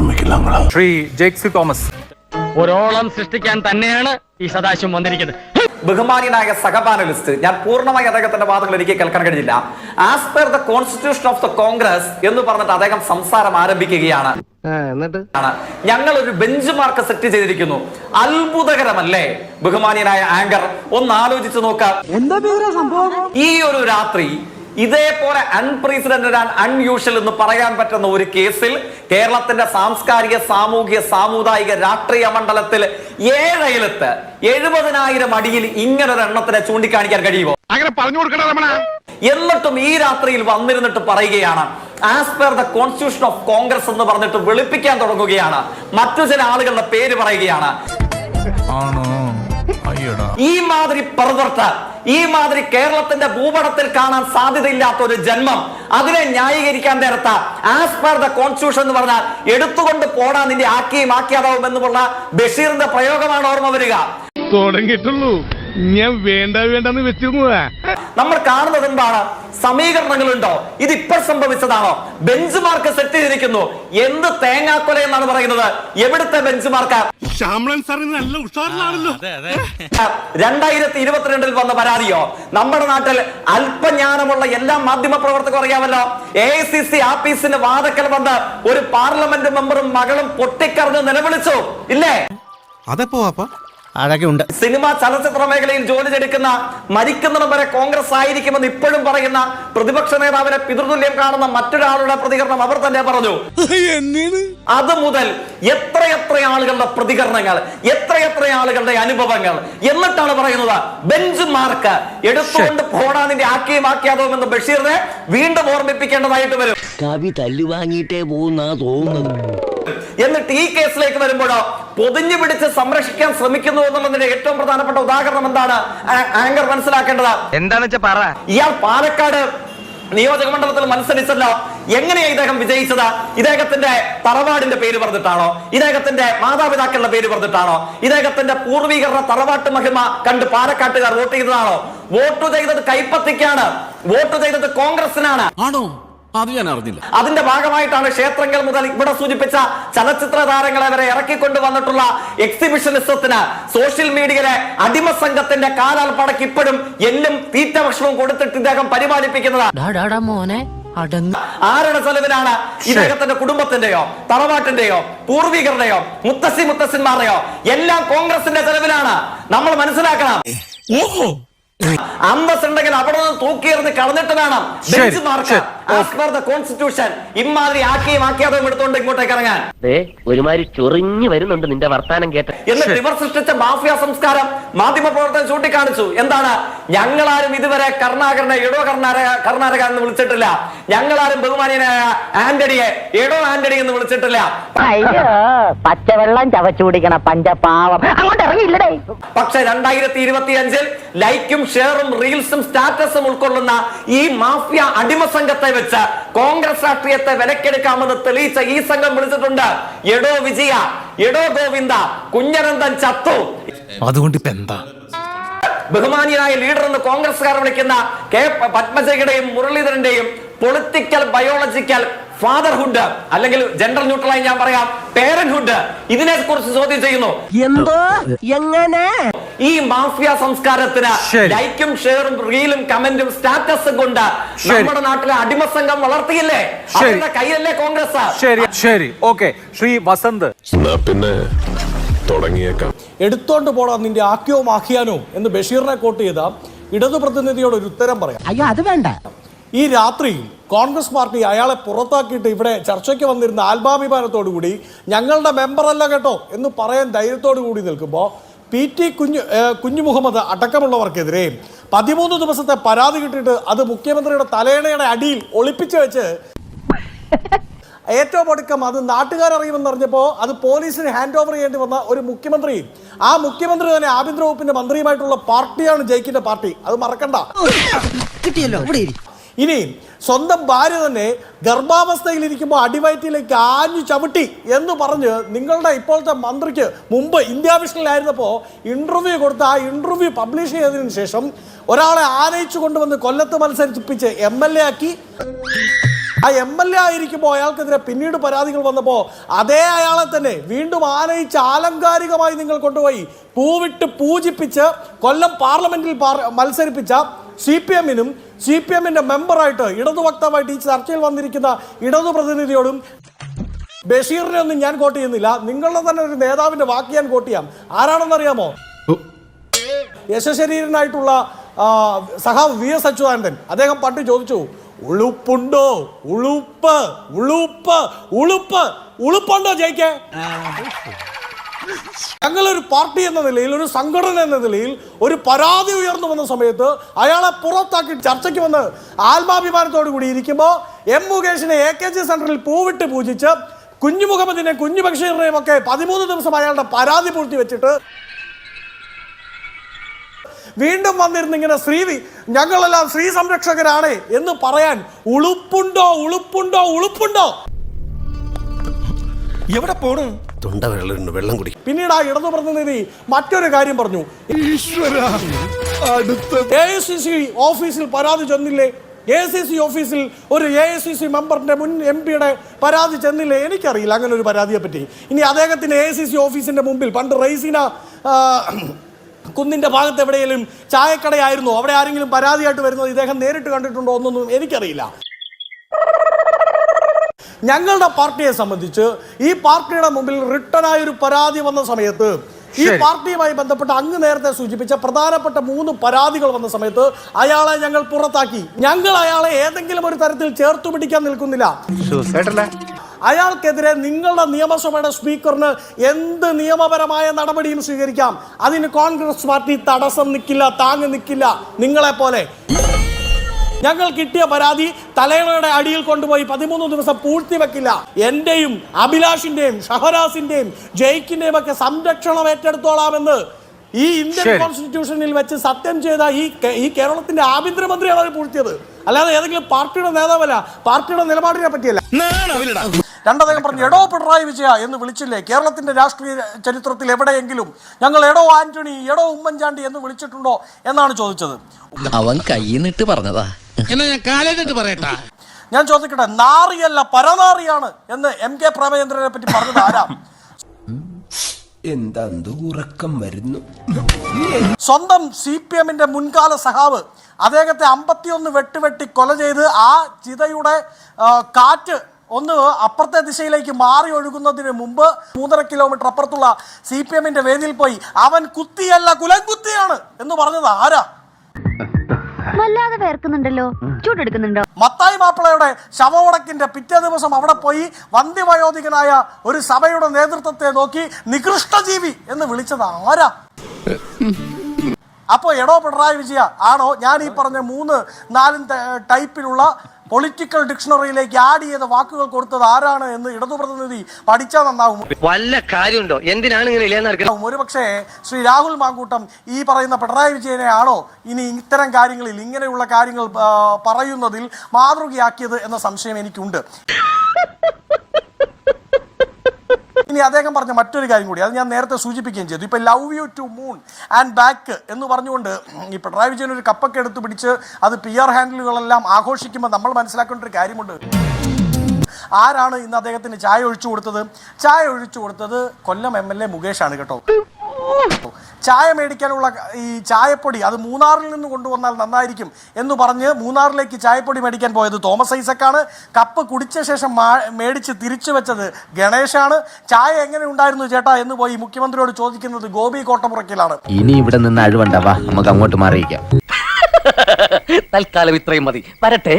ആരംഭിക്കില്ലാങ്ങളാ Shri ജേക്സി Thomas. ഒരോളം സൃഷ്ടിക്കാൻ തന്നെയാണ് ഈ സദാശിവം വന്നിരിക്കുന്നത്. ബഹുമാനിയനായ സഹപാനലിസ്റ്റ് ഞാൻ പൂർണമായി അദ്ദേഹത്തിന്റെ വാദങ്ങൾ എനിക്ക് കേൾക്കാൻ കഴിഞ്ഞില്ല. As per the constitution of the Congress എന്ന് പറഞ്ഞിട്ട് അദ്ദേഹം സംസാരം ആരംഭിക്കുകയാണ്. എന്നിട്ട്? ഞങ്ങൾ ഒരു ബെഞ്ച് മാർക്ക് സെറ്റ് ചെയ്തിരിക്കുന്നു. അത്ഭുതകരമല്ലേ? ബഹുമാനിയനായ ആങ്കർ ഒന്ന് ആലോചിച്ച് നോക്കാം. ഈ ഒരു രാത്രി ഇതേപോലെ അൺപ്രീസിഡന്റഡ് ആൻഡ് അൺയൂഷ്വൽ എന്ന് പറയാൻ പറ്റുന്ന ഒരു കേസിൽ കേരളത്തിന്റെ സാംസ്കാരിക സാമൂഹിക സാമുദായിക രാഷ്ട്രീയ മണ്ഡലത്തിൽ ഏഴയിലത്ത് എഴുപതിനായിരം അടിയിൽ ഇങ്ങനെ ഒരു എണ്ണത്തിനെ ചൂണ്ടിക്കാണിക്കാൻ കഴിയുമോ? അങ്ങനെ പറഞ്ഞു കൊടുക്കണം എന്നിട്ടും ഈ രാത്രിയിൽ വന്നിരുന്നിട്ട് പറയുകയാണ് as per the constitution of Congress എന്ന് പറഞ്ഞിട്ട് വെളുപ്പിക്കാൻ തുടങ്ങുകയാണ്. മറ്റു ചില ആളുകളുടെ പേര് പറയുകയാണ്. ഈ മാതിരി പെർവർട്ട് ഈ മാതിരി കേരളത്തിന്റെ ഭൂപടത്തിൽ കാണാൻ സാധ്യതയില്ലാത്ത ഒരു ജന്മം അതിനെ ന്യായീകരിക്കാൻ നേരത്ത ആസ് പെർ ദ കോൺസ്റ്റിറ്റ്യൂഷൻ എന്ന് പറഞ്ഞാൽ എടുത്തുകൊണ്ട് പോടാ നിന്റെ ആക്കിയും ആക്കിയാതാവും എന്നുള്ള ബഷീറിന്റെ പ്രയോഗമാണ് ഓർമ്മ വരിക. തുടങ്ങിയിട്ടുള്ളൂ. ഞാൻ വേണ്ട വേണ്ടെന്ന് വെച്ചിരുന്നതാ നമ്മൾ കാണുന്നത് എന്താണ് സമീകരണങ്ങളുണ്ടോ? ഇത് ഇപ്പോൾ സംഭവിച്ചതാണോ? ബെഞ്ച് മാർക്ക് സെറ്റ് ചെയ്തിരിക്കുന്നു. എന്ത് തേങ്ങാക്കൊല എന്നാണ് പറയുന്നത്? എവിടുത്തെ ബെഞ്ച് മാർക്ക് രണ്ടായിരത്തി ഇരുപത്തിരണ്ടിൽ വന്ന പരാതിയോ? നമ്മുടെ നാട്ടിൽ അല്പജ്ഞാനമുള്ള എല്ലാ മാധ്യമ പ്രവർത്തകർ അറിയാമല്ലോ. എ ഐ സി സി ആഫീസിന്റെ വാതക്കൽ വന്ന് ഒരു പാർലമെന്റ് മെമ്പറും മകളും പൊട്ടിക്കറിഞ്ഞ് നിലവിളിച്ചു. ഇല്ലേ? അതെപ്പോ വാപ്പ സിനിമ ചലച്ചിത്ര മേഖലയിൽ ജോലി ചെയ്തെടുക്കുന്ന മരിക്കുന്നതിന് വരെ കോൺഗ്രസ് ആയിരിക്കുമെന്ന് ഇപ്പോഴും പറയുന്ന പ്രതിപക്ഷ നേതാവിനെ പിതൃതുല്യം കാണുന്ന മറ്റൊരാളുടെ പ്രതികരണം അവർ തന്നെ പറഞ്ഞു. അത് മുതൽ എത്രയെത്ര ആളുകളുടെ പ്രതികരണങ്ങൾ എത്രയെത്ര ആളുകളുടെ അനുഭവങ്ങൾ. എന്നിട്ടാണ് പറയുന്നത് ബെഞ്ച് മാർക്ക് എടുത്തുകൊണ്ട് പോടാ നിന്റെ ആക്കിയും ആക്കിയാതോ എന്ന് ബഷീറിനെ വീണ്ടും ഓർമ്മിപ്പിക്കേണ്ടതായിട്ട് വരും. കവി തല്ലുവാങ്ങിയിട്ടേ പോകുന്ന തോന്നുന്നത് എന്നിട്ട് ഈ കേസിലേക്ക് വരുമ്പോഴോ പൊതിഞ്ഞു പിടിച്ച് സംരക്ഷിക്കാൻ ശ്രമിക്കുന്നു എന്നുള്ളതിന്റെ ഏറ്റവും പ്രധാനപ്പെട്ട ഉദാഹരണം എന്താണ്? ആങ്കർ മനസ്സിലാക്കേണ്ടത്. എന്താണ് വെച്ചാ പറ. ഇയാൾ പാലക്കാട് നിയോജക മണ്ഡലത്തിൽ മത്സരിച്ചല്ലോ. എങ്ങനെയാ ഇദ്ദേഹം വിജയിച്ചത്? ഇദ്ദേഹത്തിന്റെ തറവാടിന്റെ പേര് പറഞ്ഞിട്ടാണോ? ഇദ്ദേഹത്തിന്റെ മാതാപിതാക്കളുടെ പേര് പറഞ്ഞിട്ടാണോ? ഇദ്ദേഹത്തിന്റെ പൂർവികരുടെ തറവാട്ട് മഹിമ കണ്ട് പാലക്കാട്ടുകാർ വോട്ട് ചെയ്തതാണോ? വോട്ട് ചെയ്തത് കൈപ്പത്തിക്കാണ്. വോട്ട് ചെയ്തത് കോൺഗ്രസിനാണ്. ആണോ? അത് ഞാൻ അറിഞ്ഞില്ല. അതിന്റെ ഭാഗമായിട്ടാണ് ക്ഷേത്രങ്ങൾ മുതൽ ഇവിടെ സൂചിപ്പിച്ച ചലച്ചിത്ര താരങ്ങളെ വരെ ഇറക്കിക്കൊണ്ട് വന്നിട്ടുള്ള എക്സിബിഷനിസത്തിന് സോഷ്യൽ മീഡിയയിലെ അടിമ സംഘത്തിന്റെ കാലാൽപ്പടക്ക് ഇപ്പോഴും എല്ലും തീറ്റ ഭക്ഷണവും കൊടുത്തിട്ട് ഇദ്ദേഹം പരിപാലിപ്പിക്കുന്നത്. മോനെ അടങ്ങ്. ആരുടെ ചെലവിലാണ് ഇദ്ദേഹത്തിന്റെ കുടുംബത്തിന്റെയോ തറവാട്ടിന്റെയോ പൂർവികരുടെയോ മുത്തശ്ശി മുത്തശ്ശന്മാരുടെയോ എല്ലാം കോൺഗ്രസിന്റെ ചെലവിലാണ്. നമ്മൾ മനസ്സിലാക്കണം. അന്തസ് ഉണ്ടെങ്കിൽ അവിടെ നിന്ന് തൂക്കിയെറിഞ്ഞ് കളഞ്ഞിട്ട് വേണം. Benchmark. As per the constitution ഇമാതിരി ആക്കിയും ആക്കിയാതും എടുത്തോണ്ട് ഇങ്ങോട്ടേക്ക് ഇറങ്ങാൻ. ഒരുമാതിരി ചൊറിഞ്ഞു വരുന്നുണ്ട് നിന്റെ വർത്താനം കേട്ട. എന്നിട്ട് ഇവർ സൃഷ്ടിച്ച മാഫിയ സംസ്കാരം മാധ്യമ പ്രവർത്തകൻ ചൂണ്ടിക്കാണിച്ചു. എന്താണ്? ഞങ്ങളാരും ഇതുവരെ കർണാകരനെ എടോ കർണാടക കർണാടക എന്ന് വിളിച്ചിട്ടില്ല. ഞങ്ങളാരും ബഹുമാനിയനായ ആന്റണിയെ എടോ ആന്റണി എന്ന് വിളിച്ചിട്ടില്ല. അയ്യോ പച്ചവെള്ളം ചവച്ചു കുടിക്കണ പഞ്ചപാവം. അങ്ങോട്ട് ഇറങ്ങിയില്ലടേ. പക്ഷെ രണ്ടായിരത്തി ഇരുപത്തി അഞ്ചിൽ ലൈക്കും ഷെയറും റീൽസും സ്റ്റാറ്റസും ഉൾക്കൊള്ളുന്ന ഈ മാഫിയ അടിമ സംഘത്തെ വെച്ച് കോൺഗ്രസ് രാഷ്ട്രീയത്തെ വിലക്കെടുക്കാമെന്ന് തെളിയിച്ച ഈ സംഘം വിളിച്ചിട്ടുണ്ട്. എടോ വിജയ എടോ ഗോവിന്ദ കുഞ്ഞനന്ദൻ ചത്തു. അതുകൊണ്ട് ഇപ്പൊ എന്താ? ബഹുമാനിയായ ലീഡർ എന്ന് കോൺഗ്രസ്സുകാർ വിളിക്കുന്ന കെ പത്മജയുടെയും മുരളീധരന്റെയും പൊളിറ്റിക്കൽ ബയോളജിക്കൽ ഫാദർഹുഡ് അല്ലെങ്കിൽ ജനറൽ ന്യൂട്രലായി ഞാൻ പറയാം പേരന്റ്ഹുഡ് ഇതിനെ കുറിച്ച് ചോദ്യം ചെയ്യുന്നു. എന്തോ? എങ്ങനെ? ഈ മാഫിയ സംസ്കാരത്തിന് ലൈക്കും ഷെയറും റീലും കമന്റും സ്റ്റാറ്റസും കൊണ്ട് നമ്മുടെ നാട്ടിലെ അടിമ സംഘം വളർത്തിയില്ലേ. അവരുടെ കയ്യിലല്ലേ കോൺഗ്രസ്? ശരി ശരി. ഓക്കെ. ശ്രീ വസന്ത്. പിന്നെ തുടങ്ങിയേക്കാം. എടുത്തോണ്ട് പോടാ നിന്റെ ആക്കിയോ മാക്കിയാനോ എന്ന് ബഷീറിനെ കോട്ട് ചെയ്ത ഇടതു പ്രതിനിധിയോട് ഒരു ഉത്തരം പറയാം. അയ്യോ അത് വേണ്ട. ഈ രാത്രി കോൺഗ്രസ് പാർട്ടി അയാളെ പുറത്താക്കിയിട്ട് ഇവിടെ ചർച്ചയ്ക്ക് വന്നിരുന്ന ആത്മാഭിമാനത്തോടു കൂടി ഞങ്ങളുടെ മെമ്പറല്ല കേട്ടോ എന്ന് പറയാൻ ധൈര്യത്തോടു കൂടി നിൽക്കുമ്പോൾ പി ടി കുഞ്ഞു കുഞ്ഞു മുഹമ്മദ് അടക്കമുള്ളവർക്കെതിരെ പതിമൂന്ന് ദിവസത്തെ പരാതി കിട്ടിയിട്ട് അത് മുഖ്യമന്ത്രിയുടെ തലേണയുടെ അടിയിൽ ഒളിപ്പിച്ചു വെച്ച് ഏറ്റവും ഒടുക്കം അത് നാട്ടുകാരറിയുമെന്ന് അറിഞ്ഞപ്പോൾ അത് പോലീസിന് ഹാൻഡ് ഓവർ ചെയ്യേണ്ടി വന്ന ഒരു മുഖ്യമന്ത്രി. ആ മുഖ്യമന്ത്രി തന്നെ ആഭ്യന്തര വകുപ്പിന്റെ മന്ത്രിയുമായിട്ടുള്ള പാർട്ടിയാണ് ജയിക്കിന്റെ പാർട്ടി. അത് മറക്കണ്ട. കിട്ടിയല്ലോ. ഇനി സ്വന്തം ഭാര്യ തന്നെ ഗർഭാവസ്ഥയിലിരിക്കുമ്പോൾ അടിവയറ്റിലേക്ക് ആഞ്ഞു ചവിട്ടി എന്ന് പറഞ്ഞ് നിങ്ങളുടെ ഇപ്പോഴത്തെ മന്ത്രിക്ക് മുമ്പ് ഇന്ത്യ വിഷനിലായിരുന്നപ്പോൾ ഇന്റർവ്യൂ കൊടുത്ത് ആ ഇന്റർവ്യൂ പബ്ലിഷ് ചെയ്തതിന് ശേഷം ഒരാളെ ആനയിച്ചു കൊണ്ടുവന്ന് കൊല്ലത്ത് മത്സരിപ്പിച്ച് എം എൽ എ ആക്കി. ആ എം എൽ എ ആയിരിക്കുമ്പോൾ അയാൾക്കെതിരെ പിന്നീട് പരാതികൾ വന്നപ്പോൾ അതേ അയാളെ തന്നെ വീണ്ടും ആനയിച്ച് ആലങ്കാരികമായി നിങ്ങൾ കൊണ്ടുപോയി പൂവിട്ട് പൂജിപ്പിച്ച് കൊല്ലം പാർലമെന്റിൽ മത്സരിപ്പിച്ച സി പി എമ്മിനും സി പി എമ്മിന്റെ മെമ്പറായിട്ട് ഇടതു വക്താവായിട്ട് ഈ ചർച്ചയിൽ വന്നിരിക്കുന്ന ഇടതു പ്രതിനിധിയോടും ബഷീറിനെ ഒന്നും ഞാൻ കോട്ട് ചെയ്യുന്നില്ല. നിങ്ങളുടെ തന്നെ ഒരു നേതാവിന്റെ വാക്ക് ഞാൻ കോട്ട് ചെയ്യാം. ആരാണെന്നറിയാമോ? യശശരീരനായിട്ടുള്ള സഹാവ് വി എസ് അച്യുതാനന്ദൻ. അദ്ദേഹം പണ്ട് ചോദിച്ചു ഉളുപ്പുണ്ടോ? ഉളുപ്പ് ഉളുപ്പ് ഉളുപ്പ് ഉളുപ്പുണ്ടോ ജയിക്കേ ഞങ്ങളൊരു പാർട്ടി എന്ന നിലയിൽ ഒരു സംഘടന എന്ന നിലയിൽ ഒരു പരാതി ഉയർന്നു വന്ന സമയത്ത് അയാളെ പുറത്താക്കി ചർച്ചയ്ക്ക് വന്ന് ആത്മാഭിമാനത്തോടു കൂടി ഇരിക്കുമ്പോൾ എം മുകേഷിനെ എ കെ ജി സെന്ററിൽ പൂവിട്ട് പൂജിച്ച് കുഞ്ഞു മുഹമ്മദിനെ കുഞ്ഞു ബഷീറിനെയും ഒക്കെ പതിമൂന്ന് ദിവസം അയാളുടെ പരാതി പൂർത്തി വെച്ചിട്ട് വീണ്ടും വന്നിരുന്ന് ഇങ്ങനെ സ്ത്രീ ഞങ്ങളെല്ലാം സ്ത്രീ സംരക്ഷകരാണ് എന്ന് പറയാൻ ഉളുപ്പുണ്ടോ ഉളുപ്പുണ്ടോ ഉളുപ്പുണ്ടോ? എവിടെ പോണു? തൊണ്ട വെള്ളം വെള്ളം കുടി പിന്നീട് ആ ഇടതു പ്രതിനിധി മറ്റൊരു കാര്യം പറഞ്ഞു. എ സി സി ഓഫീസിൽ പരാതി ചെന്നില്ലേ? എ സി സി ഓഫീസിൽ ഒരു എ സി സി മെമ്പറിന്റെ മുൻ എം പിയുടെ പരാതി ചെന്നില്ലേ? എനിക്കറിയില്ല അങ്ങനെ ഒരു പരാതിയെ പറ്റി ഇനി അദ്ദേഹത്തിന് എ സി സി ഓഫീസിന്റെ മുമ്പിൽ പണ്ട് റൈസിന കുന്നിന്റെ ഭാഗത്ത് എവിടെയെങ്കിലും ചായക്കടയായിരുന്നു? അവിടെ ആരെങ്കിലും പരാതിയായിട്ട് വരുന്നത് ഇദ്ദേഹം നേരിട്ട് കണ്ടിട്ടുണ്ടോ എന്നൊന്നും എനിക്കറിയില്ല. ഞങ്ങളുടെ പാർട്ടിയെ സംബന്ധിച്ച് ഈ പാർട്ടിയുടെ മുമ്പിൽ റിട്ടേൺ ആയ ഒരു പരാതി വന്ന സമയത്ത് ഈ പാർട്ടിയുമായി ബന്ധപ്പെട്ട് അങ്ങ് നേരത്തെ സൂചിപ്പിച്ച പ്രധാനപ്പെട്ട മൂന്ന് പരാതികൾ വന്ന സമയത്ത് അയാളെ ഞങ്ങൾ പുറത്താക്കി. ഞങ്ങൾ അയാളെ ഏതെങ്കിലും ഒരു തരത്തിൽ ചേർത്തു പിടിക്കാൻ നിൽക്കുന്നില്ല. അയാൾക്കെതിരെ നിങ്ങളുടെ നിയമസഭയുടെ സ്പീക്കറിന് എന്ത് നിയമപരമായ നടപടിയും സ്വീകരിക്കാം. അതിന് കോൺഗ്രസ് പാർട്ടി തടസ്സം നിൽക്കില്ല താങ്ങി നിൽക്കില്ല നിങ്ങളെ പോലെ ഞങ്ങൾ കിട്ടിയ പരാതി തലയണയുടെ അടിയിൽ കൊണ്ടുപോയി പതിമൂന്ന് ദിവസം പൂഴ്ത്തി വെക്കില്ല എന്റെയും അഭിലാഷിന്റെയും ഷഹരാസിന്റെയും ജയിക്കിന്റെയും ഒക്കെ സംരക്ഷണം ഏറ്റെടുത്തോളാമെന്ന് ഈ ഇന്ത്യൻ കോൺസ്റ്റിറ്റ്യൂഷനിൽ വെച്ച് സത്യം ചെയ്ത ഈ കേ- ഈ കേരളത്തിന്റെ ആഭ്യന്തരമന്ത്രിയാണ് അവർ പൂഴ്ത്തിയത്. അല്ലാതെ ഏതെങ്കിലും പാർട്ടിയുടെ നേതാവല്ല പാർട്ടിയുടെ നിലപാടിനെ പറ്റിയല്ല. രണ്ടദ്ദേഹം പറഞ്ഞു എടോ പിണറായി വിജയ എന്ന് വിളിച്ചില്ലേ? കേരളത്തിന്റെ രാഷ്ട്രീയ ചരിത്രത്തിൽ എവിടെയെങ്കിലും ഞങ്ങൾ എടോ ആന്റണി എടോ ഉമ്മൻചാണ്ടി എന്ന് വിളിച്ചിട്ടുണ്ടോ എന്നാണ് ചോദിച്ചത്. അവൻ കൈന്നിട്ട് പറഞ്ഞതാ. എന്നാ ഞാൻ കാലേന്നിട്ട് പറയട്ടാ. ഞാൻ ചോദിക്കട്ടെ നാറിയല്ല പരനാറിയാണ് എന്ന് എം കെ പ്രേമചന്ദ്രനെ പറ്റി പറഞ്ഞത് ആരാ? എന്താ ഉറക്കം വരുന്നു? സ്വന്തം സി പി എമ്മിന്റെ മുൻകാല സഹാവ് അദ്ദേഹത്തെ അമ്പത്തിയൊന്ന് വെട്ടുവെട്ടി കൊല ചെയ്ത് ആ ചിതയുടെ കാറ്റ് ഒന്ന് അപ്പുറത്തെ ദിശയിലേക്ക് മാറി ഒഴുകുന്നതിന് മുമ്പ് മൂന്നര കിലോമീറ്റർ അപ്പുറത്തുള്ള സി പി എമ്മിന്റെ വേദിയിൽ പോയി. അവൻ കുത്തിയല്ല കുലം കുത്തിയാണ് എന്ന് പറഞ്ഞത് ആരാ? വല്ലാതെ വേർക്കുന്നുണ്ടല്ലോ ചൂടെടുക്കുന്നുണ്ടോ? മത്തായി മാപ്പിളയുടെ ശവവടക്കിന്റെ പിറ്റേ ദിവസം അവിടെ പോയി വന്ധ്യവയോധികനായ ഒരു സഭയുടെ നേതൃത്വത്തെ നോക്കി നികൃഷ്ടജീവി എന്ന് വിളിച്ചത് ആരാ? അപ്പോ എടോ പിണറായി വിജയ ആണോ? ഞാൻ ഈ പറഞ്ഞ മൂന്ന് നാലും ടൈപ്പിലുള്ള പൊളിറ്റിക്കൽ ഡിക്ഷണറിയിലേക്ക് ആഡ് ചെയ്ത വാക്കുകൾ കൊടുത്തത് ആരാണ് എന്ന് ഇടതു പ്രതിനിധി പഠിച്ചാൽ നന്നാവും. വല്ല കാര്യമുണ്ടോ? എന്തിനാണ് ഇങ്ങനെ ഒരുപക്ഷെ ശ്രീ രാഹുൽ മാങ്കൂട്ടം ഈ പറയുന്ന പിണറായി വിജയനെ ആണോ ഇനി ഇത്തരം കാര്യങ്ങളിൽ ഇങ്ങനെയുള്ള കാര്യങ്ങൾ പറയുന്നതിൽ മാതൃകയാക്കിയത് എന്ന സംശയം എനിക്കുണ്ട്. ഇനി അദ്ദേഹം പറഞ്ഞ മറ്റൊരു കാര്യം കൂടി അത് ഞാൻ നേരത്തെ സൂചിപ്പിക്കുകയും ചെയ്തു. ഇപ്പം love you to moon and back എന്ന് പറഞ്ഞുകൊണ്ട് ഈ പിണറായി വിജയൻ ഒരു കപ്പൊക്കെ എടുത്ത് പിടിച്ച് അത് പി ആർ ഹാൻഡിലുകളെല്ലാം ആഘോഷിക്കുമ്പോൾ നമ്മൾ മനസ്സിലാക്കേണ്ട ഒരു കാര്യമുണ്ട്. ആരാണ് ഇന്ന് അദ്ദേഹത്തിന് ചായ ഒഴിച്ചു കൊടുത്തത്? ചായ ഒഴിച്ചു കൊടുത്തത് കൊല്ലം എം എൽ എ മുകേഷാണ് കേട്ടോ. ചായ മേടിക്കാനുള്ള ഈ ചായപ്പൊടി അത് മൂന്നാറിൽ നിന്ന് കൊണ്ടുവന്നാൽ നന്നായിരിക്കും എന്ന് പറഞ്ഞ് മൂന്നാറിലേക്ക് ചായപ്പൊടി മേടിക്കാൻ പോയത് തോമസ് ഐസക്കാണ്. കപ്പ് കുടിച്ച ശേഷം മേടിച്ച് തിരിച്ചു വെച്ചത് ഗണേശാണ് ചായ എങ്ങനെ ഉണ്ടായിരുന്നു ചേട്ടാ എന്ന് പോയി മുഖ്യമന്ത്രിയോട് ചോദിക്കുന്നത് ഗോപി കോട്ടമുറക്കിലാണ്. ഇനി ഇവിടെ നിന്ന് അഴിവണ്ടാവാ നമുക്ക് അങ്ങോട്ട് മാറിയിക്കാം തൽക്കാലം ഇത്രയും മതി. വരട്ടെ.